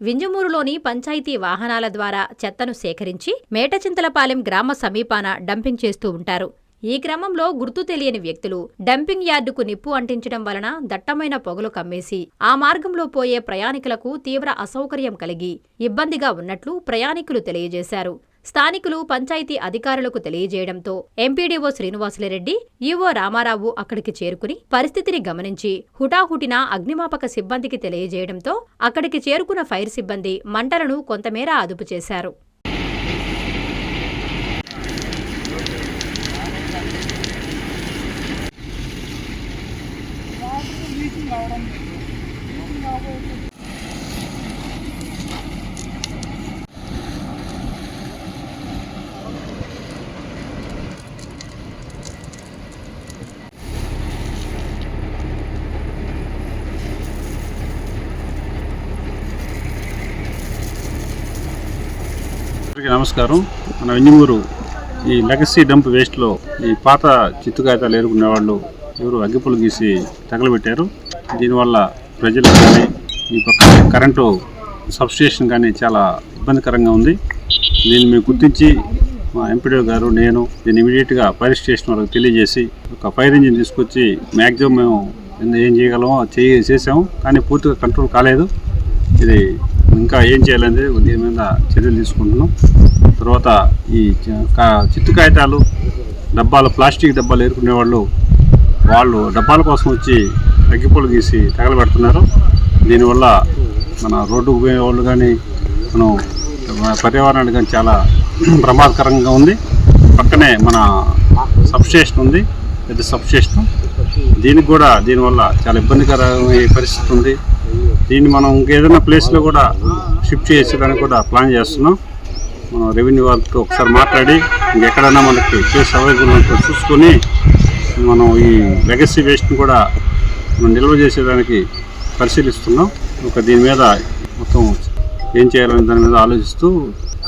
వింజమూరులోని పంచాయతీ వాహనాల ద్వారా చెత్తను సేకరించి మేటచింతలపాలెం గ్రామ సమీపాన డంపింగ్ చేస్తూ ఉంటారు. ఈ క్రమంలో గుర్తు తెలియని వ్యక్తులు డంపింగ్ యార్డుకు నిప్పు అంటించడం వలన దట్టమైన పొగలు కమ్మేసి ఆ మార్గంలో పోయే ప్రయాణికులకు తీవ్ర అసౌకర్యం కలిగి ఇబ్బందిగా ఉన్నట్లు ప్రయాణికులు తెలియజేశారు. స్థానికులు పంచాయతీ అధికారులకు తెలియజేయడంతో ఎంపీడీఓ శ్రీనివాసులరెడ్డి ఈవో రామారావు అక్కడికి చేరుకుని పరిస్థితిని గమనించి హుటాహుటిన అగ్నిమాపక సిబ్బందికి తెలియజేయడంతో అక్కడికి చేరుకున్న ఫైర్ సిబ్బంది మంటలను కొంతమేర అదుపు చేశారు. అందరికీ నమస్కారం. మన వెంజమూరు ఈ లెగసీ డంప్ వేస్ట్లో ఈ పాత చిత్తు కాగితాలు ఏరుకునే వాళ్ళు ఎవరు అగ్గిపులు గీసి తగలబెట్టారు. దీనివల్ల ప్రజలు కానీ ఈ పక్క కరెంటు సబ్స్టేషన్ కానీ చాలా ఇబ్బందికరంగా ఉంది. దీన్ని మేము గుర్తించి మా ఎంపీడీఓ గారు నేను దీన్ని ఇమీడియట్గా ఫైర్ స్టేషన్ వరకు తెలియజేసి ఒక ఫైర్ ఇంజిన్ తీసుకొచ్చి మ్యాక్సిమం మేము ఏం చేయగలమో చేసాము కానీ పూర్తిగా కంట్రోల్ కాలేదు. ఇది ఇంకా ఏం చేయాలనేది దీని మీద చర్యలు తీసుకుంటున్నాం. తర్వాత ఈ కా- చిత్తు కాగితాలు డబ్బాలు ప్లాస్టిక్ డబ్బాలు ఏరుకునే వాళ్ళు వాళ్ళు డబ్బాల కోసం వచ్చి అగ్గిపూలు గీసి తగలబెడుతున్నారు. దీనివల్ల మన రోడ్డుకు పోయే వాళ్ళు కానీ మనం పర్యావరణానికి కానీ చాలా ప్రమాదకరంగా ఉంది. పక్కనే మన సబ్స్టేషన్ ఉంది పెద్ద సబ్స్టేషన్. దీనికి కూడా దీనివల్ల చాలా ఇబ్బందికరమైన పరిస్థితి ఉంది. దీన్ని మనం ఇంకేదైనా ప్లేస్లో కూడా షిఫ్ట్ చేసేదానికి కూడా ప్లాన్ చేస్తున్నాం. మనం రెవెన్యూ వాళ్ళతో ఒకసారి మాట్లాడి ఇంకెక్కడైనా మనకి ప్లేస్ అవైలబుల్ ఉంటే చూసుకొని మనం ఈ లెగసీ వేస్ట్ని కూడా మనం నిల్వ చేసేదానికి పరిశీలిస్తున్నాం. ఒక దీని మీద మొత్తం ఏం చేయాలనే దాని మీద ఆలోచిస్తూ